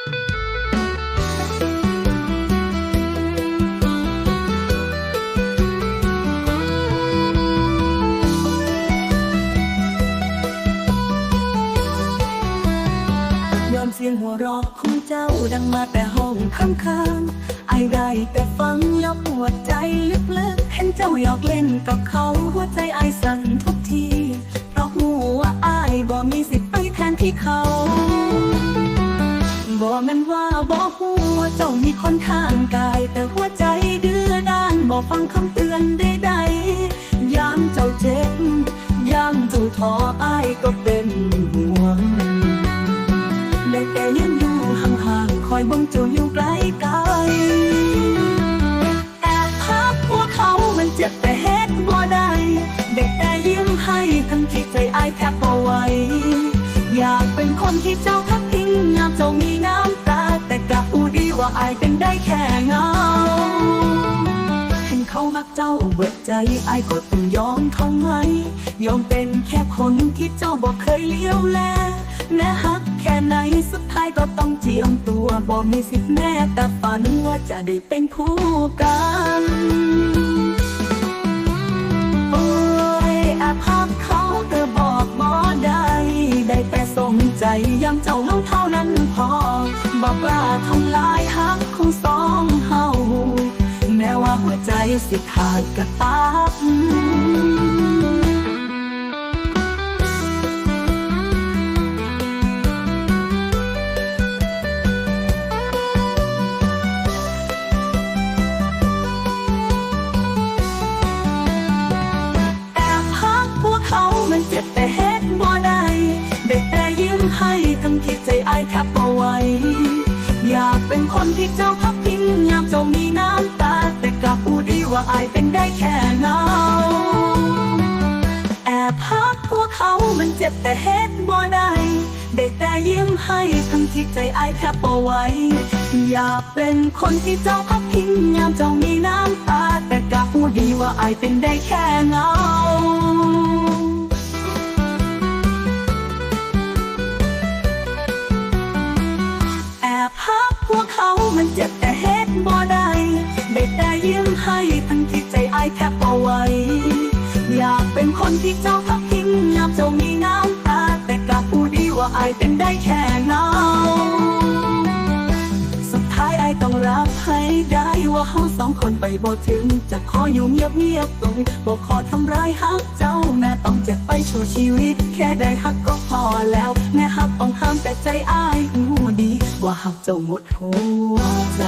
ยอมเสียงหัวเราะของเจ้าดังมาแต่ห้องข้างๆไอได้แต่ฟังแล้วปวดใจลึกๆเห็นเจ้าหยอกเล่นกับเขาหัวใจไอสั่นทุกที เพราะหัวไอายบ่มีสิทธิ์ไปแทนที่เขา แม่นว่าบ่หัวาเจ้ามีคนข้างกาย แต่หัวใจดื้อด้านบ่ฟังคำเตือนใดๆยามเจ้าเจ็บยามเจ้าท้อไอายก็เป็นห่วงได้แต่ยืนอยู่ห่างๆคอยเบังเจ้าอยู่ไกลไกลแอบพักพวกเขามันเจ็บแต่เฮ็ดบ่ได้ อูดีว่าอายเป็นได้แค่เงา เห็นเขามักเจ้าเบิดใจไอ้ายก็ต้องยอมเขาไหม ยอมเป็นแค่คนที่เจ้าบอกเคยเลี้ยวแลแม้ฮักแค่ไหนสุดท้ายก็ต้องเจียมตัวบอกมีสิทธิ์แม่แต่ฝันว่าจะได้เป็นคู่กัน งใจยังเจ้าเงาเท่านั้นพอบอกว่าทำลายฮักของสองเฮาแม้ว่าหัวใจสิขาดกระตากแอบพักพวกเขามันเจ็บแต่เฮ็ดบ่ได้ ให้ทั้งที่ใจอายแทบบ่ไหวอยากเป็นคนที่เจ้าพักพิงยามเจ้ามีน้ำตา แต่กลับพูดดีว่าอายเป็นได้แค่เงาแอบพักพวกเขามันเจ็บแต่เฮ็ดบ่ได้ได้แต่ยิ้มให้ทั้งที่ใจอายแทบบ่ไหวอยากเป็นคนที่เจ้าพักพิงยามเจ้ามีน้ำตา แต่กลับพูดดีว่าอายเป็นได้แค่เงา มันเจ็บแต่เฮ็ดบ่ได้ได้แต่ยิ้มให้ทั้งที่ใจอายแทบบ่ไหวอยากเป็นคนที่เจ้าพักพิงยามเจ้ามีน้ำตาแต่กลับพูดดีว่าอายเป็นได้แค่เง ได้ว่าเขาสองคนไปบ่ถึง จะขออยู่เงียบเงียบตรงบ่ขอทำร้ายฮักเจ้าแม่ต้องเจ็บไปชั่วชีวิต แค่ได้ฮักก็พอแล้วแม่ฮักต้องห้ามแต่ใจอายหูดี ว่าฮักเจ้าหมดหัวใจ